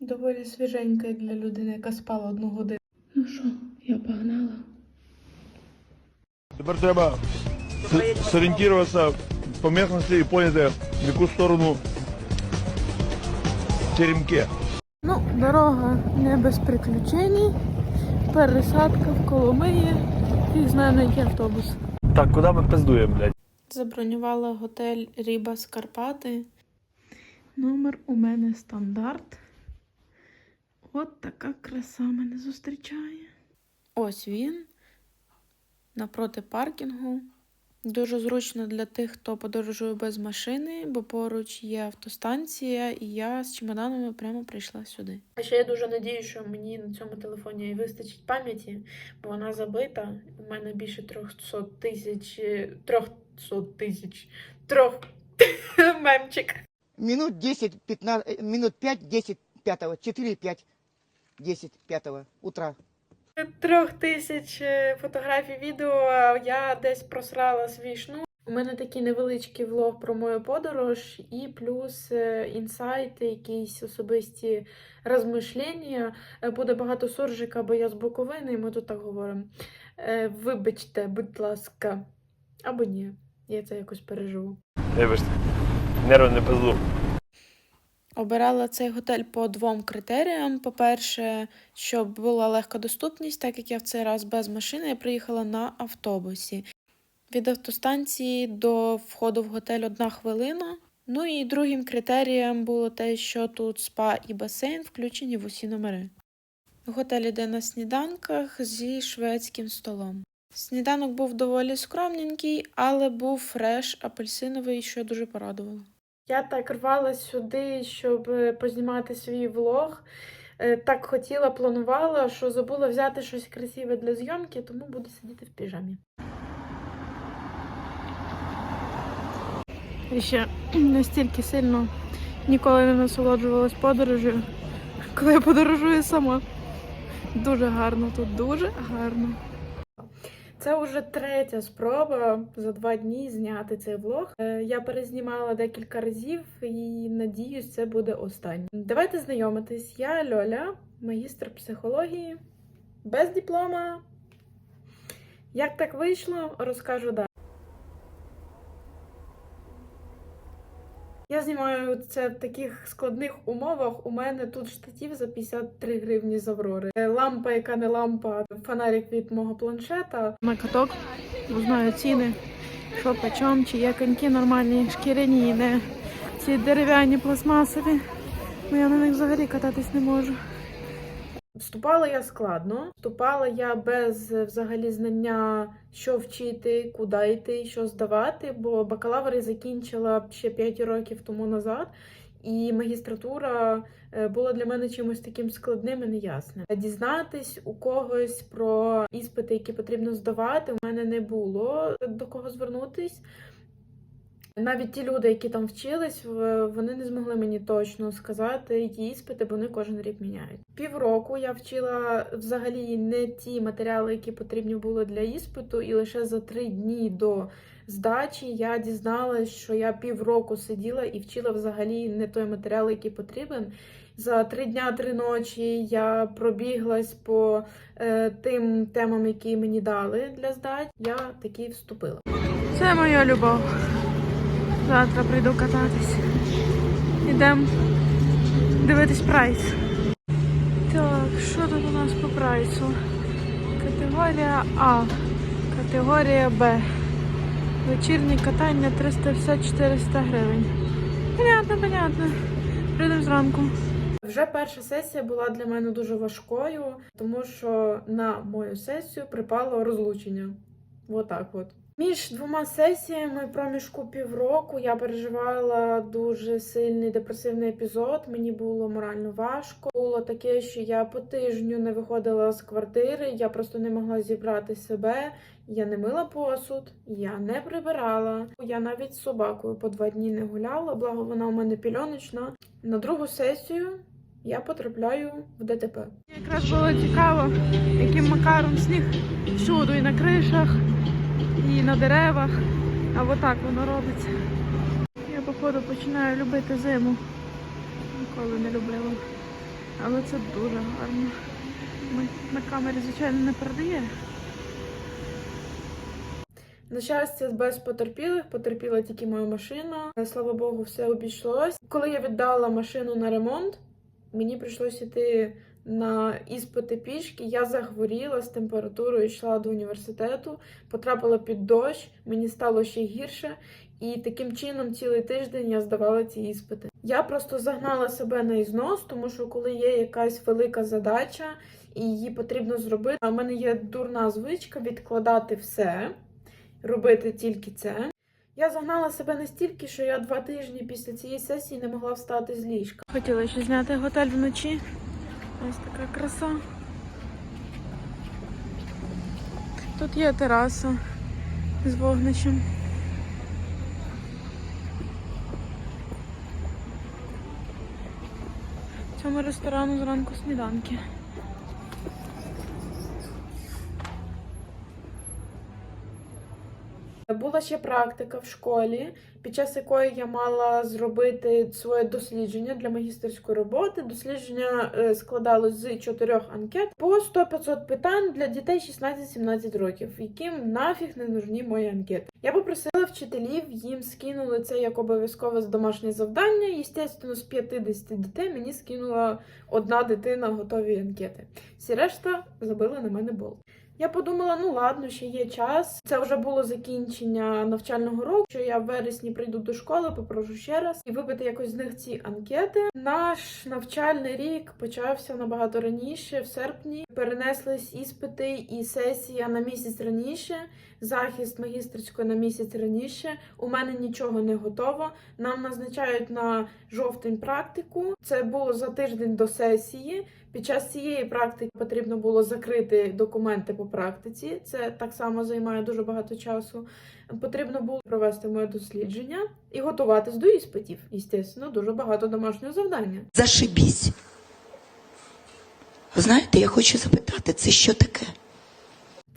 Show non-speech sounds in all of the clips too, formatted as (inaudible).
Доволі свіженька для людини, яка спала одну годину. Ну що, я погнала. Тепер треба с- зорієнтуватися в поверхності і поняти, в яку сторону теремки. Ну, дорога не без приключень. Пересадка в Коломиї. І знаю, на який автобус. Так, куди ми пиздуємо, блядь? Забронювала готель Ріба Скарпати. Номер у мене стандарт. От така краса мене зустрічає. Ось він. Напроти паркінгу. Дуже зручно для тих, хто подорожує без машини, бо поруч є автостанція, і я з чемоданами прямо прийшла сюди. А ще я дуже надію, що мені на цьому телефоні і вистачить пам'яті, бо вона забита. У мене більше 300 тисяч. 300 тисяч. Трьох (laughs) мемчик. Минут 10, 15, минут 5, 10, 5, 4, 5, 10, 5 утра. Трьох тисяч е, фотографій відео я десь просрала свій шнур. У мене такий невеличкий влог про мою подорож, і плюс е, інсайти, якісь особисті розмишлення. Е, Буде багато суржика, бо я з Буковини, і ми тут так говоримо. Вибачте, будь ласка, або ні. Я це якось переживу. Вибачте, нерви не пизду. Обирала цей готель по двом критеріям. По-перше, щоб була легка доступність, так як я в цей раз без машини, я приїхала на автобусі. Від автостанції до входу в готель одна хвилина. Ну і другим критерієм було те, що тут спа і басейн включені в усі номери. Готель іде на сніданках зі шведським столом. Сніданок був доволі скромненький, але був фреш апельсиновий, що дуже порадувало. Я так рвалась сюди, щоб е, познімати свій влог. Е, Так хотіла, планувала, що забула взяти щось красиве для зйомки, тому буду сидіти в піжамі. І ще настільки сильно ніколи не насолоджувалась подорожю, коли я подорожую сама. Дуже гарно тут, дуже гарно. Це вже третя спроба за два дні зняти цей влог. Е, Я перезнімала декілька разів і надіюсь, це буде останнє. Давайте знайомитись. Я Льоля, магістр психології, без диплома. Як так вийшло, розкажу далі. Я знімаю це в таких складних умовах. У мене тут штатів за 53 гривні з Аврори. Лампа, яка не лампа, фонарик від мого планшета. На каток знаю ціни, що по чому, чи є коньки нормальні, шкіряні, не ці дерев'яні пластмасові. Ну я на них взагалі кататись не можу. Вступала я складно. Вступала я без е, взагалі знання, що вчити, куди йти, що здавати, бо бакалавр я закінчила ще 5 років тому назад, і магістратура е, була для мене чимось таким складним і неясним. Дізнатись у когось про іспити, які потрібно здавати, у мене не було до кого звернутись. Навіть ті люди, які там вчились, вони не змогли мені точно сказати, які іспити, вони кожен рік міняють. Півроку я вчила взагалі не ті матеріали, які потрібні були для іспиту, і лише за три дні до здачі я дізналась, що я півроку сиділа і вчила взагалі не той матеріал, який потрібен. За три дня, три ночі я пробіглась по е, тим темам, які мені дали для здать. Я таки вступила. Це моя любов. Завтра прийду кататись. Ідемо дивитись прайс. Так, що тут у нас по прайсу? Категорія А, категорія Б. Вечірнє катання 350-400 гривень. Понятно, понятно. Прийдемо зранку. Вже перша сесія була для мене дуже важкою, тому що на мою сесію припало розлучення. Отак от. Між двома сесіями проміжку півроку я переживала дуже сильний депресивний епізод. Мені було морально важко. Було таке, що я по тижню не виходила з квартири, я просто не могла зібрати себе. Я не мила посуд, я не прибирала. Я навіть з собакою по два дні не гуляла, благо вона у мене пільоночна. На другу сесію я потрапляю в ДТП. Якраз було цікаво, яким макаром сніг всюди і на кришах, і на деревах. А отак воно робиться. Я, походу, починаю любити зиму. Ніколи не любила. Але це дуже гарно. На камері, звичайно, не передає. На щастя, без потерпілих, потерпіла тільки моя машина. Слава Богу, все обійшлось. Коли я віддала машину на ремонт, мені прийшлося йти на іспити пішки. Я захворіла з температурою, йшла до університету, потрапила під дощ, мені стало ще гірше, і таким чином цілий тиждень я здавала ці іспити. Я просто загнала себе на ізнос, тому що коли є якась велика задача і її потрібно зробити, а в мене є дурна звичка відкладати все, робити тільки це. Я загнала себе настільки, що я два тижні після цієї сесії не могла встати з ліжка. Хотіла ще зняти готель вночі. Ось така краса. Тут є тераса з вогнищем. В цьому ресторану зранку сніданки. Була ще практика в школі, під час якої я мала зробити своє дослідження для магістерської роботи. Дослідження е, складалось з чотирьох анкет по 100-500 питань для дітей 16-17 років, яким нафіг не нужні мої анкети. Я попросила вчителів, їм скинули це як обов'язкове домашнє завдання. Єстественно, з 50 дітей мені скинула одна дитина готові анкети. Всі решта забили на мене бол. Я подумала, ну ладно, ще є час. Це вже було закінчення навчального року. Що я в вересні прийду до школи, попрошу ще раз і вибити якось з них ці анкети. Наш навчальний рік почався набагато раніше, в серпні. Перенеслись іспити і сесія на місяць раніше. Захист магістерської на місяць раніше. У мене нічого не готово. Нам назначають на жовтень практику. Це було за тиждень до сесії. Під час цієї практики потрібно було закрити документи по практиці. Це так само займає дуже багато часу. Потрібно було провести моє дослідження і готуватись до іспитів. Звісно, дуже багато домашнього завдання. Зашибісь. Знаєте, я хочу запитати, це що таке?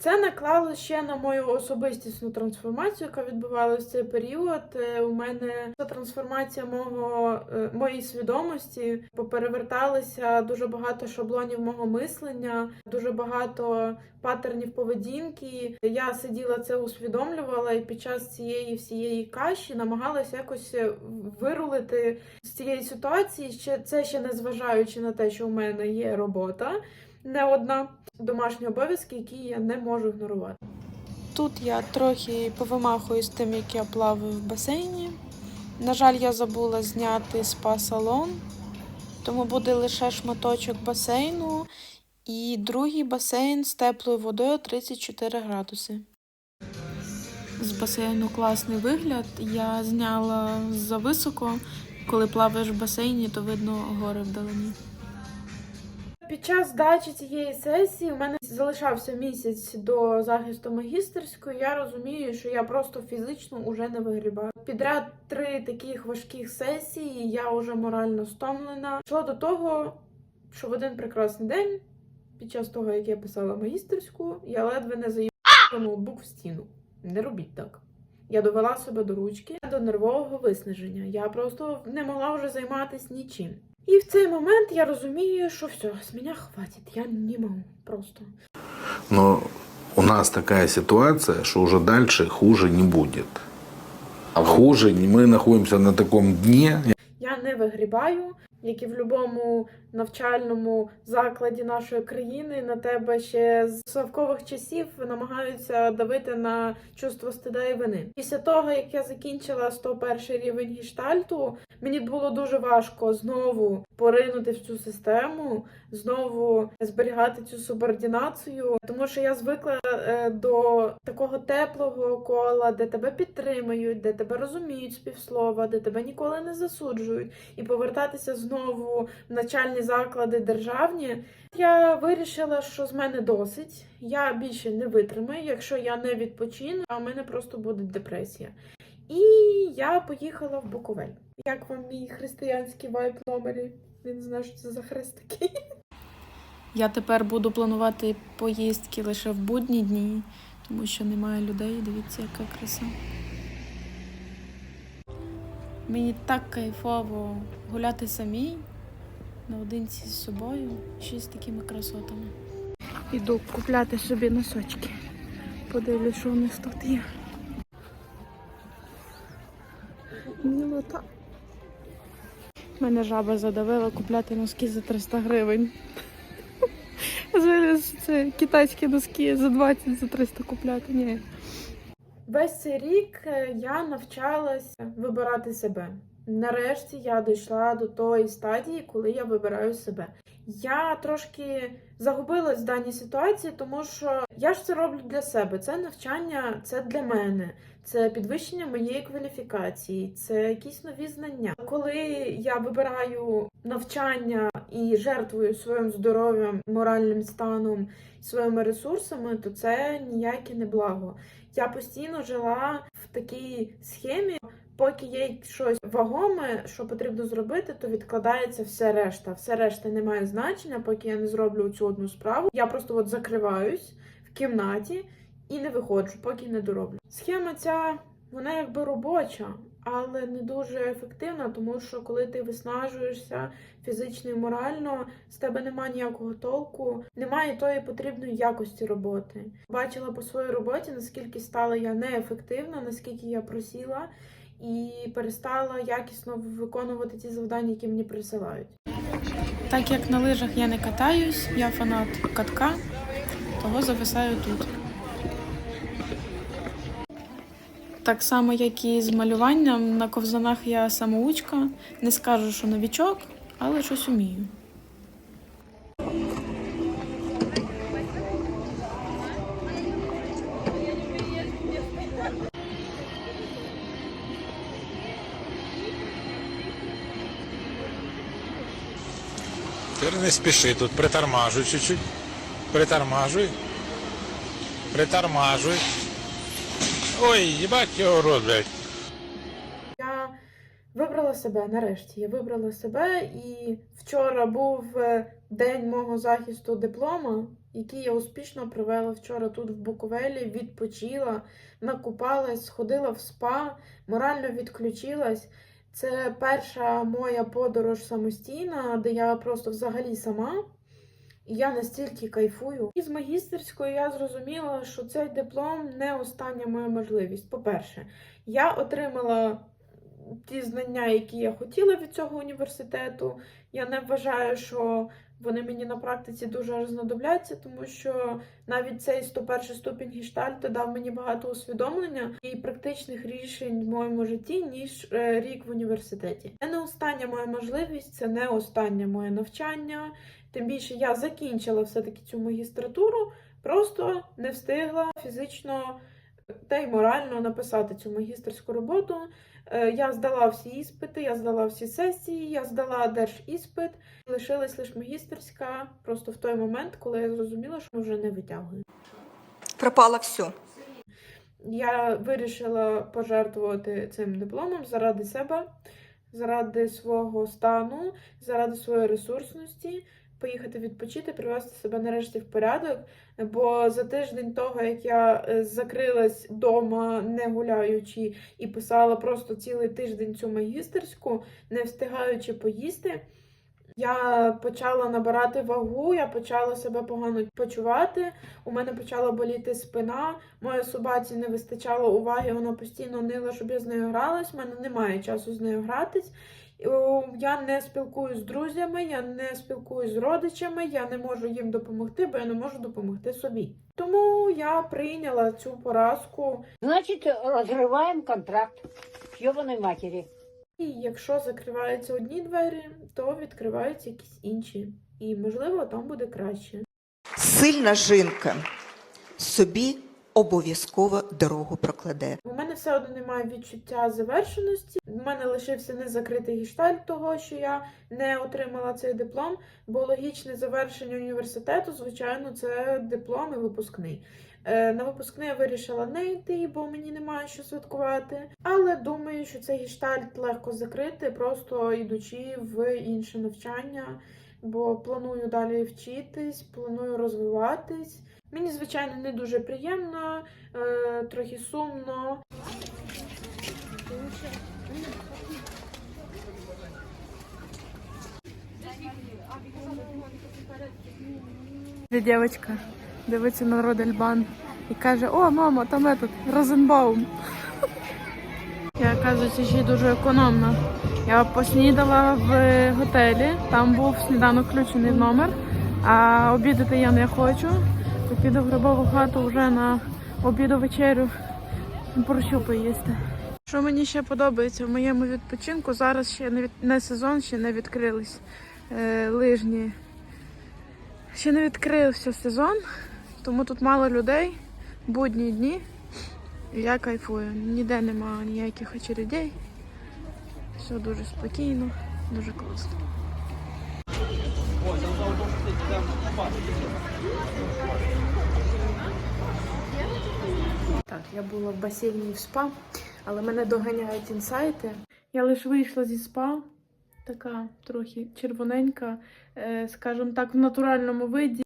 Це наклало ще на мою особистісну трансформацію, яка відбувалася в цей період. Е, У мене ця трансформація мого е, моєї свідомості попереверталися дуже багато шаблонів мого мислення, дуже багато паттернів поведінки. Я сиділа це усвідомлювала, і під час цієї всієї каші намагалася якось е, вирулити з цієї ситуації. Ще це ще не зважаючи на те, що у мене є робота не одна домашні обов'язки, які я не можу ігнорувати. Тут я трохи повимахую з тим, як я плаваю в басейні. На жаль, я забула зняти спа-салон, тому буде лише шматочок басейну і другий басейн з теплою водою 34 градуси. З басейну класний вигляд. Я зняла за високо. Коли плаваєш в басейні, то видно гори вдалині. Під час здачі цієї сесії у мене залишався місяць до захисту магістерської. Я розумію, що я просто фізично уже не вигрібаю. Підряд три таких важких сесії. Я вже морально стомлена. Йшло до того, що в один прекрасний день, під час того, як я писала магістерську, я ледве не заїхала ноутбук в стіну. Не робіть так. Я довела себе до ручки до нервового виснаження. Я просто не могла вже займатися нічим. І в цей момент я розумію, що все, з мене хватить, я не можу просто. Но у нас такая ситуация, что уже дальше хуже не будет. А хуже мы находимся на таком дне. Я не вигрібаю, як і в будь-якому навчальному закладі нашої країни на тебе ще з совкових часів намагаються давити на чувство стида і вини. Після того, як я закінчила 101 рівень гештальту, мені було дуже важко знову поринути в цю систему, знову зберігати цю субординацію, тому що я звикла е, до такого теплого кола, де тебе підтримують, де тебе розуміють з півслова, де тебе ніколи не засуджують, і повертатися знову в заклади державні. Я вирішила, що з мене досить. Я більше не витримаю, якщо я не відпочину, а в мене просто буде депресія. І я поїхала в Буковель. Як вам мій християнський вайб номері? Він знає, що це за хрест такий. Я тепер буду планувати поїздки лише в будні дні, тому що немає людей. Дивіться, яка краса. Мені так кайфово гуляти самій. Наодинці з собою, ще з такими красотами. Іду купляти собі носочки. Подивлюсь, що у них тут є. Мілота. Мене жаба задавила купляти носки за 300 гривень. Зараз це китайські носки за 20 за 300 купляти. Ні. Весь цей рік е, я навчалася вибирати себе. Нарешті я дійшла до тої стадії, коли я вибираю себе. Я трошки загубилась в даній ситуації, тому що я ж це роблю для себе. Це навчання, це для мене, це підвищення моєї кваліфікації, це якісь нові знання. Коли я вибираю навчання і жертвую своїм здоров'ям, моральним станом, своїми ресурсами, то це ніяке не благо. Я постійно жила в такій схемі. Поки є щось вагоме, що потрібно зробити, то відкладається все решта. Все решта не має значення, поки я не зроблю цю одну справу. Я просто от закриваюсь в кімнаті і не виходжу, поки не дороблю. Схема ця вона якби робоча, але не дуже ефективна, тому що коли ти виснажуєшся фізично і морально, з тебе немає ніякого толку, немає тої потрібної якості роботи. Бачила по своїй роботі, наскільки стала я неефективна, наскільки я просіла і перестала якісно виконувати ті завдання, які мені присилають. Так як на лижах я не катаюсь, я фанат катка, того зависаю тут. Так само, як і з малюванням, на ковзанах я самоучка. Не скажу, що новічок, але щось умію. Ти не спіши тут, притормажуй чуть-чуть. Притормажуй. Притормажуй. Ой, їбать його рот, блядь. Я вибрала себе нарешті. Я вибрала себе, і вчора був е, день мого захисту диплома, який я успішно провела вчора тут в Буковелі, відпочила, накупалась, сходила в спа, морально відключилась. Це перша моя подорож самостійна, де я просто взагалі сама. І я настільки кайфую. І з магістерською я зрозуміла, що цей диплом не остання моя можливість. По-перше, я отримала ті знання, які я хотіла від цього університету. Я не вважаю, що вони мені на практиці дуже знадобляться, тому що навіть цей 101 ступінь гештальту дав мені багато усвідомлення і практичних рішень в моєму житті, ніж е, рік в університеті. Це не остання моя можливість, це не останнє моє навчання. Тим більше я закінчила все-таки цю магістратуру, просто не встигла фізично та й морально написати цю магістерську роботу. Е, Я здала всі іспити, я здала всі сесії, я здала держіспит. Лишилась лише магістерська просто в той момент, коли я зрозуміла, що вже не витягую. Пропало все. Я вирішила пожертвувати цим дипломом заради себе, заради свого стану, заради своєї ресурсності, поїхати відпочити, привести себе нарешті в порядок. Бо за тиждень того, як я е, закрилась вдома, не гуляючи, і писала просто цілий тиждень цю магістерську, не встигаючи поїсти. Я почала набирати вагу, я почала себе погано почувати. У мене почала боліти спина. Моїй собаці не вистачало уваги, вона постійно нила, щоб я з нею гралась. У мене немає часу з нею гратись. О, Я не спілкуюсь з друзями, я не спілкуюсь з родичами, я не можу їм допомогти, бо я не можу допомогти собі. Тому я прийняла цю поразку. Значит, разрываем контракт. Ёбаной матери. І якщо закриваються одні двері, то відкриваються якісь інші. І можливо там буде краще. Сильна жінка собі обов'язково дорогу прокладе. У мене все одно немає відчуття завершеності. У мене лишився незакритий гештальт того, що я не отримала цей диплом, бо логічне завершення університету, звичайно, це диплом і випускний. Е, На випускний я вирішила не йти, бо мені немає що святкувати. Але думаю, що цей гештальт легко закрити, просто йдучи в інше навчання. Бо планую далі вчитись, планую розвиватись. Мені, звичайно, не дуже приємно, е, трохи сумно. Дівчинка дивиться на Родельбан і каже: О, мама, там этот Розенбаум. Я оказується ще дуже економна. Я поснідала в готелі, там був сніданок включений в номер, а обідати я не хочу. То піду в грибову хату вже на обіду вечерю борщу поїсти. Що мені ще подобається в моєму відпочинку, зараз ще не, від... не сезон, ще не відкрились е, лижні. Ще не відкрився сезон, тому тут мало людей, будні дні. Я кайфую. Ніде немає ніяких очередей. Все дуже спокійно, дуже класно. Так, я була в басейні в спа, але мене доганяють інсайти. Я лише вийшла зі спа, така трохи червоненька, е, скажімо так, в натуральному виді.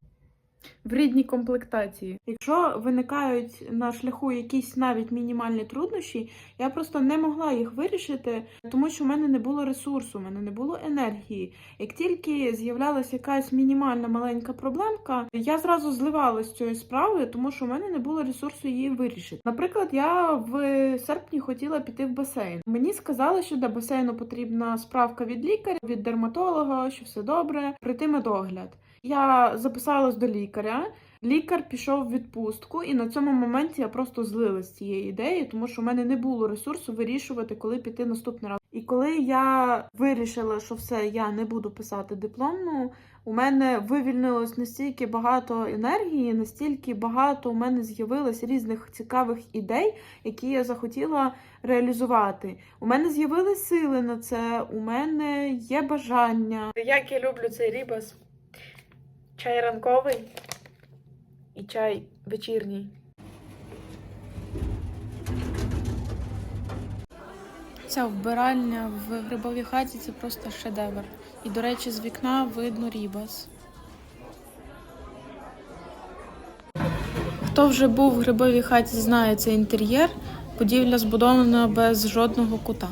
В рідній комплектації. Якщо виникають на шляху якісь навіть мінімальні труднощі, я просто не могла їх вирішити, тому що в мене не було ресурсу, в мене не було енергії. Як тільки з'являлася якась мінімальна маленька проблемка, я зразу зливалася з цією справою, тому що в мене не було ресурсу її вирішити. Наприклад, я в серпні хотіла піти в басейн. Мені сказали, що до басейну потрібна справка від лікаря, від дерматолога, що все добре, пройти медогляд. Я записалась до лікаря. Лікар пішов в відпустку, і на цьому моменті я просто злилась з цієї ідеї, тому що в мене не було ресурсу вирішувати, коли піти наступний раз. І коли я вирішила, що все, я не буду писати дипломну, у мене вивільнилось настільки багато енергії, настільки багато у мене з'явилось різних цікавих ідей, які я захотіла реалізувати. У мене з'явились сили на це, у мене є бажання. Як я люблю цей рібас. Чай ранковий і чай вечірній. Ця вбиральня в грибовій хаті це просто шедевр. І, до речі, з вікна видно рібас. Хто вже був в грибовій хаті, знає цей інтер'єр. Будівля збудована без жодного кута.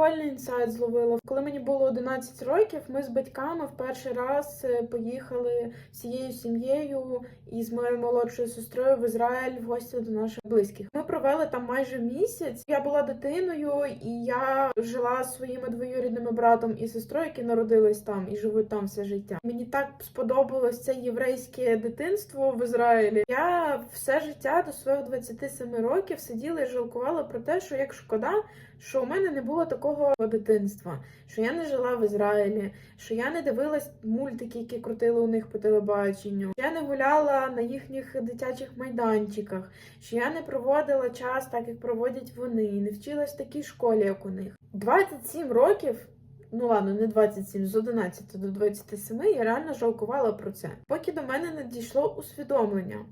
Прикольний інсайт зловила. Коли мені було 11 років, ми з батьками в перший раз е, поїхали всією сім'єю і з моєю молодшою сестрою в Ізраїль в гості до наших близьких. Ми провели там майже місяць. Я була дитиною, і я жила зі своїми двоюрідними братом і сестрою, які народились там і живуть там все життя. Мені так сподобалось це єврейське дитинство в Ізраїлі. Я все життя до своїх 27 років сиділа і жалкувала про те, що як шкода, що у мене не було такого дитинства, що я не жила в Ізраїлі, що я не дивилась мультики, які крутили у них по телебаченню, що я не гуляла на їхніх дитячих майданчиках, що я не проводила час так, як проводять вони, і не вчилась в такій школі, як у них. 27 років. Ну ладно, не 27, з 11 до 27 я реально жалкувала про це. Поки до мене не дійшло усвідомлення.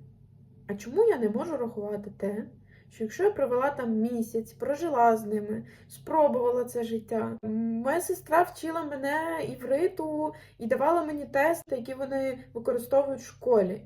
А чому я не можу рахувати те, що якщо я провела там місяць, прожила з ними, спробувала це життя. Моя сестра вчила мене івриту і давала мені тести, які вони використовують в школі.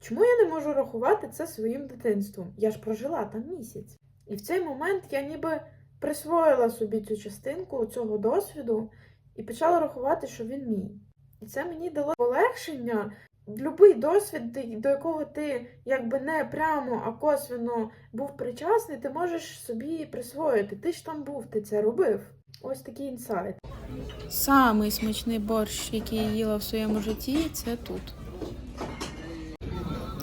Чому я не можу рахувати це своїм дитинством? Я ж прожила там місяць. І в цей момент я ніби присвоїла собі цю частинку цього досвіду і почала рахувати, що він мій. І це мені дало полегшення. Любий досвід, до- якого ти якби не прямо, а косвенно був причасний, ти можеш собі присвоїти. Ти ж там був, ти це робив. Ось такий інсайт. Самий смачний борщ, який я їла в своєму житті, це тут.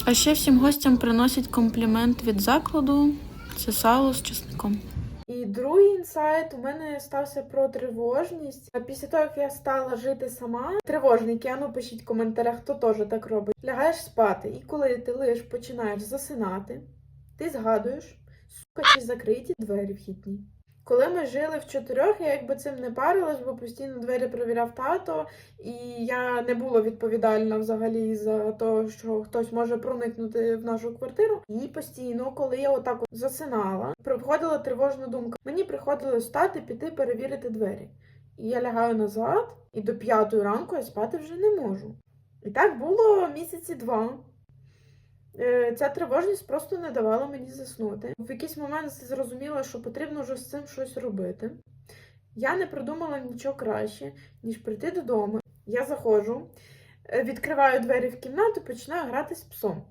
А ще всім гостям приносять комплімент від закладу. Це сало з чесником. І другий інсайт у мене стався про тривожність. Після того, як я стала жити сама, тривожники, а ну пишіть в коментарях, хто теж так робить. Лягаєш спати, і коли ти лиш починаєш засинати, ти згадуєш, сука, чи закриті двері вхідні. Коли ми жили в чотирьох, я якби цим не парилась, бо постійно двері перевіряв тато, і я не була відповідальна взагалі за те, що хтось може проникнути в нашу квартиру. І постійно, коли я отак от засинала, приходила тривожна думка. Мені приходилось встати, піти перевірити двері. І я лягаю назад, і до п'ятої ранку я спати вже не можу. І так було місяці два. Е, Ця тривожність просто не давала мені заснути. В якийсь момент зрозуміла, що потрібно вже з цим щось робити. Я не придумала нічого краще, ніж прийти додому. Я заходжу, е, відкриваю двері в кімнату, починаю грати з псом.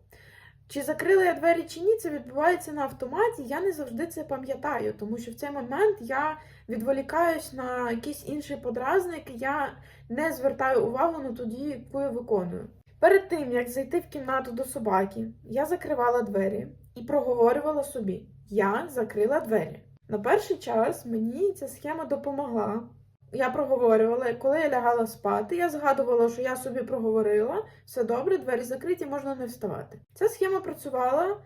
Чи закрила я двері чи ні, це відбувається на автоматі. Я не завжди це пам'ятаю, тому що в цей момент я відволікаюсь на якийсь інший подразник, я не звертаю увагу на ту дію, яку я виконую. Перед тим як зайти в кімнату до собаки, я закривала двері і проговорювала собі: я закрила двері. На перший час мені ця схема допомогла. Я проговорювала, коли я лягала спати, я згадувала, що я собі проговорила, все добре, двері закриті, можна не вставати. Ця схема працювала,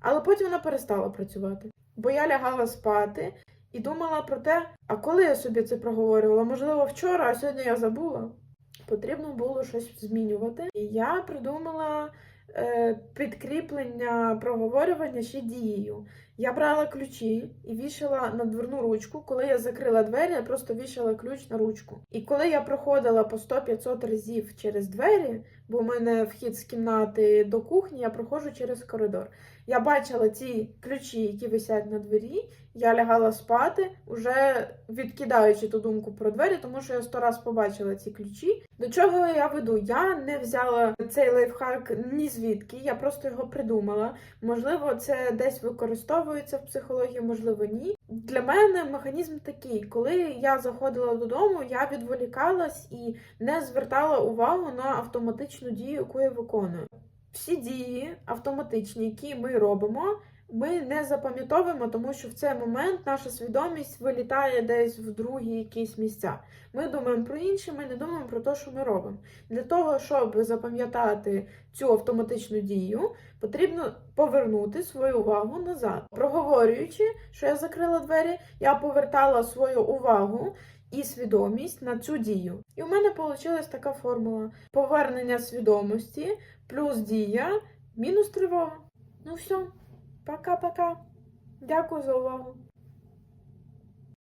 але потім вона перестала працювати. Бо я лягала спати і думала про те, а коли я собі це проговорювала? Можливо, вчора, а сьогодні я забула. Потрібно було щось змінювати. І я придумала е, підкріплення проговорювання ще дією. Я брала ключі і вішала на дверну ручку. Коли я закрила двері, я просто вішала ключ на ручку. І коли я проходила по 100-500 разів через двері, бо в мене вхід з кімнати до кухні, я проходжу через коридор. Я бачила ці ключі, які висять на двері. Я лягала спати, уже відкидаючи ту думку про двері, тому що я сто раз побачила ці ключі. До чого я веду? Я не взяла цей лайфхак ні звідки, я просто його придумала. Можливо, це десь використовується в психології, можливо, ні. Для мене механізм такий: коли я заходила додому, я відволікалась і не звертала увагу на автоматичну дію, яку я виконую. Всі дії автоматичні, які ми робимо, ми не запам'ятовуємо, тому що в цей момент наша свідомість вилітає десь в другі якісь місця. Ми думаємо про інше, ми не думаємо про те, що ми робимо. Для того, щоб запам'ятати цю автоматичну дію, потрібно повернути свою увагу назад. Проговорюючи, що я закрила двері, я повертала свою увагу і свідомість на цю дію. І у мене вийшла така формула: повернення свідомості плюс дія мінус тривога. Ну все, пока-пока. Дякую за увагу.